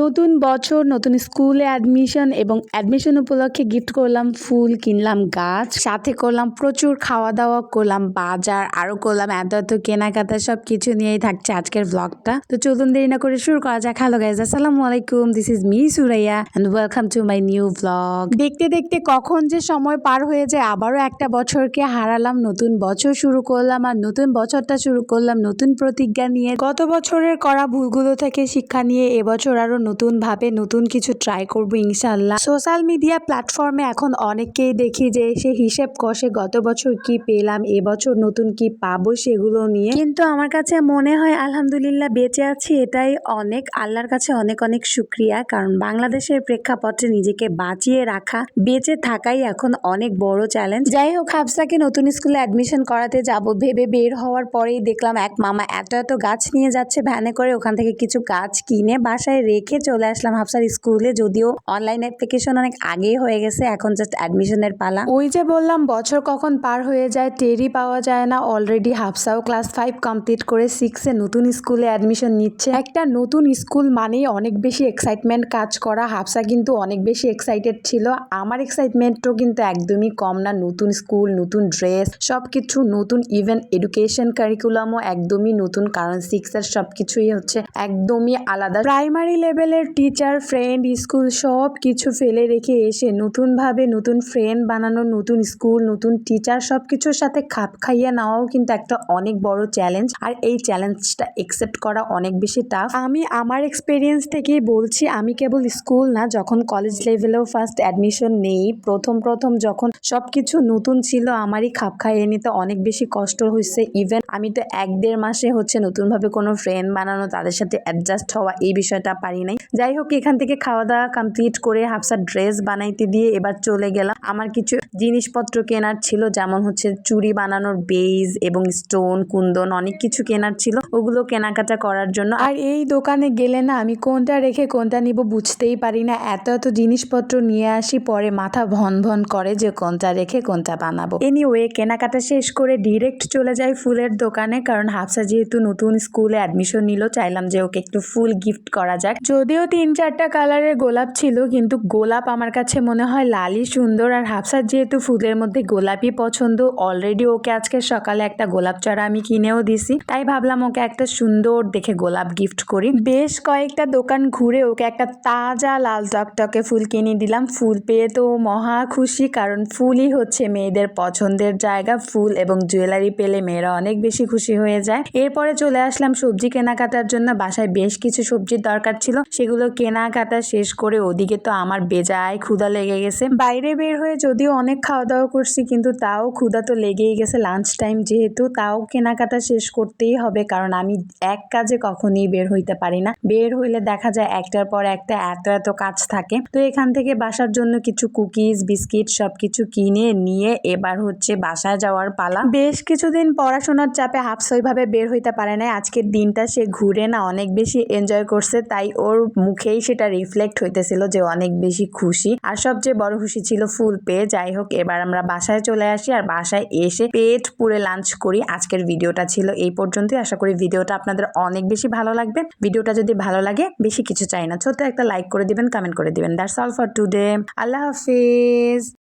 নতুন বছর, নতুন স্কুলে অ্যাডমিশন এবং অ্যাডমিশন উপলক্ষে গিফট করলাম ফুল, কিনলাম গাছ, সাথে করলাম প্রচুর খাওয়া দাওয়া করলাম বাজার, আরও করলাম এত এত কেনাকাটা সব কিছু নিয়েই থাকছে আজকের ব্লগটা তো চলুন দেরি না করে শুরু করা যাক। হ্যালো গাইজ আসসালামু আলাইকুম this is me Suraiya and welcome to my new blog দেখতে দেখতে কখন যে সময় পার হয়ে যায়, আবারও একটা বছরকে হারালাম, নতুন বছর শুরু করলাম, আর নতুন বছরটা শুরু করলাম নতুন প্রতিজ্ঞা নিয়ে। গত বছরের করা ভুলগুলো থেকে শিক্ষা নিয়ে, এবছর আরও নতুন ভাবে নতুন কিছু ট্রাই করব, ইনশাল্লাহ। সোশ্যাল মিডিয়া প্ল্যাটফর্মে এখন অনেককেই দেখি যে সে হিসেব কষে গত বছর কি পেলাম এবছর নতুন কি পাবো সেগুলো নিয়ে। কিন্তু আমার কাছে মনে হয়, আলহামদুলিল্লাহ, বেঁচে আছি এটাই অনেক, আল্লাহর কাছে অনেক অনেক শুক্রিয়া। কারণ বাংলাদেশের প্রেক্ষাপটে নিজেকে বাঁচিয়ে রাখা, বেঁচে থাকাই এখন অনেক বড় চ্যালেঞ্জ যাই হোক, হাফসাকে নতুন স্কুলে অ্যাডমিশন করাতে যাব, ভেবে বের হওয়ার পরেই দেখলাম এক মামা এত এত গাছ নিয়ে যাচ্ছে, ভ্যানে করে ওখান থেকে কিছু গাছ কিনে বাসায় রেখে চলে আসলাম হাফসার স্কুলে, যদিও অনলাইন অ্যাপ্লিকেশন অনেক আগেই হয়ে গেছে, এখন জাস্ট অ্যাডমিশনের পালা। ওই যে বললাম, বছর কখন পার হয়ে যায় টেরি পাওয়া যায় না। অলরেডি হাফসাও ক্লাস ফাইভ কমপ্লিট করে সিক্সে নতুন স্কুলে অ্যাডমিশন নিচ্ছে। একটা নতুন স্কুল মানেই অনেক বেশি এক্সাইটমেন্ট কাজ করা। হাফসা কিন্তু অনেক বেশি এক্সাইটেড ছিল। আমার এক্সাইটমেন্টও কিন্তু একদমই কম না। নতুন স্কুল, নতুন ড্রেস সব কিছু নতুন ইভেন এডুকেশন কারিকুলামও একদমই নতুন। কারণ সিক্সের সব কিছুই হচ্ছে একদমই আলাদা। প্রাইমারি লেভেলের টিচার, ফ্রেন্ড, স্কুল সব কিছু ফেলে রেখে এসে নতুনভাবে নতুন ফ্রেন্ড বানানো, নতুন স্কুল, নতুন টিচার সব কিছুর সাথে খাপ খাইয়ে নেওয়াও কিন্তু একটা অনেক বড় চ্যালেঞ্জ আর এই চ্যালেঞ্জটা একসেপ্ট করা অনেক বেশি টাফ আমি আমার এক্সপিরিয়েন্স থেকেই বলছি, আমি কেবল স্কুল না, যখন কলেজ লেভেলেও ফার্স্ট অ্যাডমিশন নেই, প্রথম প্রথম যখন সব কিছু নতুন ছিল, আমারই খাপ খাইয়ে নিতে অনেক বেশি কষ্ট হয়েছে ইভেন আমি তো এক দেড় মাসে হচ্ছে নতুনভাবে কোনো ফ্রেন্ড বানানো, তাদের সাথে অ্যাডজাস্ট হওয়া, এই বিষয়টা পারি নাই যাই হোক, এখান থেকে খাওয়া দাওয়া কমপ্লিট করে হাফসা ড্রেস বানাইতে দিয়ে এবার চলে গেলাম। আমার কিছু জিনিসপত্র কেনার ছিল, যেমন হচ্ছে চুড়ি বানানোর বেজ এবং স্টোন কুন্দন, অনেক কিছু কেনার ছিল। ওগুলো কেনাকাটা করার জন্য আর এই দোকানে গেলে না, আমি কোনটা রেখে কোনটা নিব বুঝতেই পারি না। এত এত জিনিসপত্র নিয়ে আসি, পরে মাথা ভন ভন করে যে কোনটা রেখে কোনটা বানাবো। এনিওয়ে কেনাকাটা শেষ করে ডিরেক্ট চলে যাই ফুলের দোকানে, কারণ হাফসা যেহেতু নতুন স্কুলে অ্যাডমিশন নিল, চাইলাম যে ওকে একটু ফুল গিফট করা যাক। যদিও তিন চারটা কালারের গোলাপ ছিল, কিন্তু গোলাপ আমার কাছে মনে হয় লালই সুন্দর আর হাফসার যেহেতু ফুলের মধ্যে গোলাপই পছন্দ অলরেডি ওকে আজকে সকালে একটা গোলাপ চারা আমি কিনেও দিছি। তাই ভাবলাম ওকে একটা সুন্দর দেখে গোলাপ গিফট করি। বেশ কয়েকটা দোকান ঘুরে ওকে একটা তাজা লাল টকটকে ফুল কিনে দিলাম। ফুল পেয়ে তো মহা খুশি, কারণ ফুলই হচ্ছে মেয়েদের পছন্দের জায়গা। ফুল এবং জুয়েলারি পেলে মেয়েরা অনেক বেশি খুশি হয়ে যায়। এরপরে চলে আসলাম সবজি কেনাকাটার জন্য। বাসায় বেশ কিছু সবজির দরকার ছিল। সেগুলো কেনাকাটা শেষ করে ওদিকে তো আমার বেজায় ক্ষুধা লেগে গেছে। বাইরে বের হয়ে যদিও অনেক খাওয়া দাওয়া করছি, কিন্তু তাও ক্ষুধা তো লেগেই গেছে লাঞ্চ টাইম যেহেতু, তাও কেনাকাটা শেষ করতেই হবে, কারণ আমি এক কাজে কখনই বের হইতে পারি না। বের হইলে দেখা যায় একটার পর একটা এত এত কাজ থাকে। তো এখান থেকে বাসার জন্য কিছু কুকিজ বিস্কিট সবকিছু কিনে নিয়ে এবার হচ্ছে বাসায় যাওয়ার পালা। বেশ কিছুদিন পড়াশোনার চাপে হাফস ওইভাবে বের হইতে পারে না আজকের দিনটা সে ঘুরে না, অনেক বেশি এনজয় করছে, তাই ওর মুখেই সেটা রিফ্লেক্ট হইতেছিল যে অনেক বেশি খুশি। আর সবচেয়ে বড় খুশি ছিল ফুল পেয়ে। যাই হোক, এবার আমরা বাসায় চলে আসি আর বাসায় এসে পেট পুরে লাঞ্চ করি। আজকের ভিডিওটা ছিল এই পর্যন্তই। আশা করি ভিডিওটা আপনাদের অনেক বেশি ভালো লাগবে। ভিডিওটা যদি ভালো লাগে, বেশি কিছু চাই না। ছোট একটা লাইক করে দিবেন কমেন্ট করে দিবেন। দ্যাটস অল ফর টুডে আল্লাহ হাফিজ।